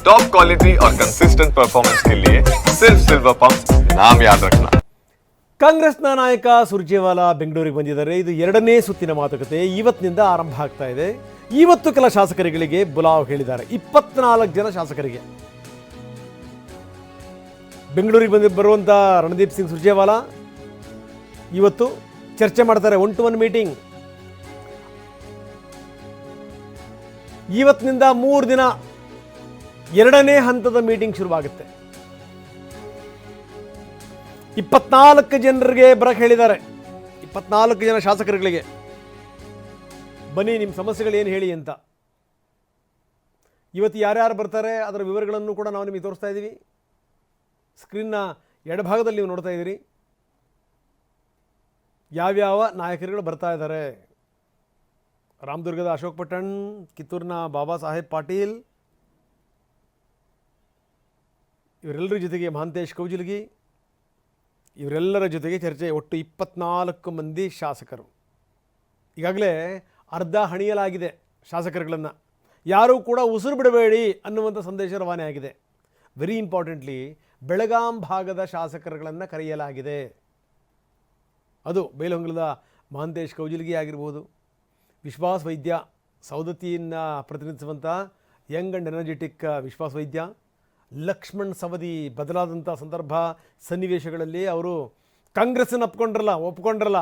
Top quality और consistent performance के लिए सिर्फ सिल्वर पंप नाम याद रखना ಕಾಂಗ್ರೆಸ್ನ ನಾಯಕ ಸುರ್ಜೇವಾಲಾ ಬೆಂಗಳೂರಿಗೆ ಬಂದಿದ್ದಾರೆ ಇದು ಎರಡನೇ ಸುತ್ತಿನ ಮಾತುಕತೆ ಇವತ್ತಿನಿಂದ ಆರಂಭ ಆಗ್ತಾ ಇದೆ ಇವತ್ತು ಕೆಲ ಶಾಸಕರುಗಳಿಗೆ ಬುಲಾವ್ ಹೇಳಿದ್ದಾರೆ ಇಪ್ಪತ್ನಾಲ್ಕು ಜನ ಶಾಸಕರಿಗೆ ಬೆಂಗಳೂರಿಗೆ ಬಂದು ಬರುವಂಥ ರಣದೀಪ್ ಸಿಂಗ್ ಸುರ್ಜೇವಾಲಾ ಇವತ್ತು ಚರ್ಚೆ ಮಾಡ್ತಾರೆ ಒನ್ ಟು ಒನ್ ಮೀಟಿಂಗ್ ಇವತ್ತಿನಿಂದ ಮೂರು ದಿನ ಎರಡನೇ ಹಂತದ ಮೀಟಿಂಗ್ ಶುರುವಾಗುತ್ತೆ. ಇಪ್ಪತ್ನಾಲ್ಕು ಜನರಿಗೆ ಬರಕ್ಕೆ ಹೇಳಿದ್ದಾರೆ. ಇಪ್ಪತ್ನಾಲ್ಕು ಜನ ಶಾಸಕರುಗಳಿಗೆ. ಬನ್ನಿ ನಿಮ್ಮ ಸಮಸ್ಯೆಗಳು ಏನು ಹೇಳಿ ಅಂತ. ಇವತ್ತು ಯಾರ್ಯಾರು ಬರ್ತಾರೆ, ಅದರ ವಿವರಗಳನ್ನು ಕೂಡ ನಾವು ನಿಮಗೆ ತೋರಿಸ್ತಾ ಇದ್ದೀವಿ ಸ್ಕ್ರೀನ್ನ ಎಡಭಾಗದಲ್ಲಿ ನೀವು ನೋಡ್ತಾ ಇದ್ದೀರಿ. ಯಾವ್ಯಾವ ನಾಯಕರುಗಳು ಬರ್ತಾ ಇದ್ದಾರೆ? ರಾಮದುರ್ಗದ ಅಶೋಕ್ ಪಟ್ಟಣ್, ಕಿತ್ತೂರಿನ ಬಾಬಾ ಸಾಹೇಬ್ ಪಾಟೀಲ್ ಇವರೆಲ್ಲರ ಜೊತೆಗೆ ಮಹಾಂತೇಶ್ ಕೌಜಲಗಿ, ಇವರೆಲ್ಲರ ಜೊತೆಗೆ ಚರ್ಚೆ ಒಟ್ಟು ಇಪ್ಪತ್ನಾಲ್ಕು ಮಂದಿ ಶಾಸಕರು. ಈಗಾಗಲೇ ಅರ್ಧ ಹಣಿಯಲಾಗಿದೆ ಶಾಸಕರುಗಳನ್ನು. ಯಾರೂ ಕೂಡ ಉಸಿರು ಬಿಡಬೇಡಿ ಅನ್ನುವಂಥ ಸಂದೇಶ ರವಾನೆ ಆಗಿದೆ. ವೆರಿ ಇಂಪಾರ್ಟೆಂಟ್ಲಿ ಬೆಳಗಾಂ ಭಾಗದ ಶಾಸಕರುಗಳನ್ನು ಕರೆಯಲಾಗಿದೆ. ಅದು ಬೈಲಹೊಂಗಲದ ಮಹಾಂತೇಶ್ ಕೌಜಿಲ್ಗಿ ಆಗಿರ್ಬೋದು, ವಿಶ್ವಾಸ್ ವೈದ್ಯ ಸೌದತ್ತಿಯನ್ನು ಪ್ರತಿನಿಧಿಸುವಂಥ young and energetic Vishwas Vaidya Laxman Savadi ಬದಲಾದಂಥ ಸಂದರ್ಭ ಸನ್ನಿವೇಶಗಳಲ್ಲಿ ಅವರು ಕಾಂಗ್ರೆಸ್ಸನ್ನು ಒಪ್ಕೊಂಡ್ರಲ್ಲ ಒಪ್ಕೊಂಡ್ರಲ್ಲ.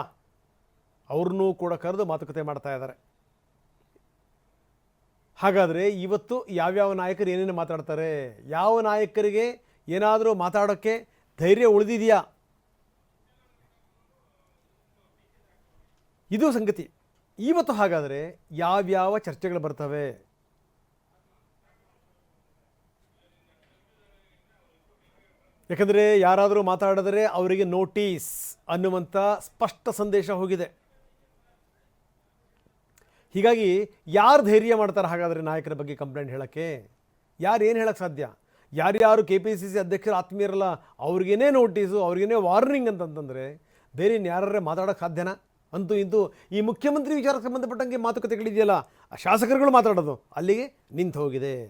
ಅವ್ರನ್ನೂ ಕೂಡ ಕರೆದು ಮಾತುಕತೆ ಮಾಡ್ತಾ ಇದ್ದಾರೆ. ಹಾಗಾದರೆ ಇವತ್ತು ಯಾವ್ಯಾವ ನಾಯಕರು ಏನೇನು ಮಾತಾಡ್ತಾರೆ, ಯಾವ ನಾಯಕರಿಗೆ ಏನಾದರೂ ಮಾತಾಡೋಕ್ಕೆ ಧೈರ್ಯ ಉಳಿದಿದೆಯಾ? ಇದು ಸಂಗತಿ. ಇವತ್ತು ಹಾಗಾದರೆ ಯಾವ್ಯಾವ ಚರ್ಚೆಗಳು ಬರ್ತವೆ? ಯಾಕಂದರೆ ಯಾರಾದರೂ ಮಾತಾಡಿದರೆ ಅವರಿಗೆ ನೋಟಿಸ್ ಅನ್ನುವಂಥ ಸ್ಪಷ್ಟ ಸಂದೇಶ ಹೋಗಿದೆ. ಹೀಗಾಗಿ ಯಾರು ಧೈರ್ಯ ಮಾಡ್ತಾರೆ ಹಾಗಾದರೆ ನಾಯಕರ ಬಗ್ಗೆ ಕಂಪ್ಲೇಂಟ್ ಹೇಳೋಕ್ಕೆ? ಯಾರು ಏನು ಹೇಳೋಕ್ಕೆ ಸಾಧ್ಯ? ಯಾರ್ಯಾರು ಕೆ ಪಿ ಸಿ ಸಿ ಅಧ್ಯಕ್ಷರು ಆತ್ಮೀಯರಲ್ಲ, ಅವ್ರಿಗೇನೇ ನೋಟಿಸು, ಅವ್ರಿಗೇನೇ ವಾರ್ನಿಂಗ್ ಅಂತಂತಂದರೆ ಬೇರೆ ಯಾರೇ ಮಾತಾಡೋಕ್ಕೆ ಸಾಧ್ಯನಾ? ಅಂತೂ ಇಂತೂ ಈ ಮುಖ್ಯಮಂತ್ರಿ ವಿಚಾರಕ್ಕೆ ಸಂಬಂಧಪಟ್ಟಂಗೆ ಮಾತುಕತೆಗಳಿದೆಯಲ್ಲ, ಆ ಶಾಸಕರುಗಳು ಮಾತಾಡೋದು, ಅಲ್ಲಿಗೆ ನಿಂತು ಹೋಗಿದೆ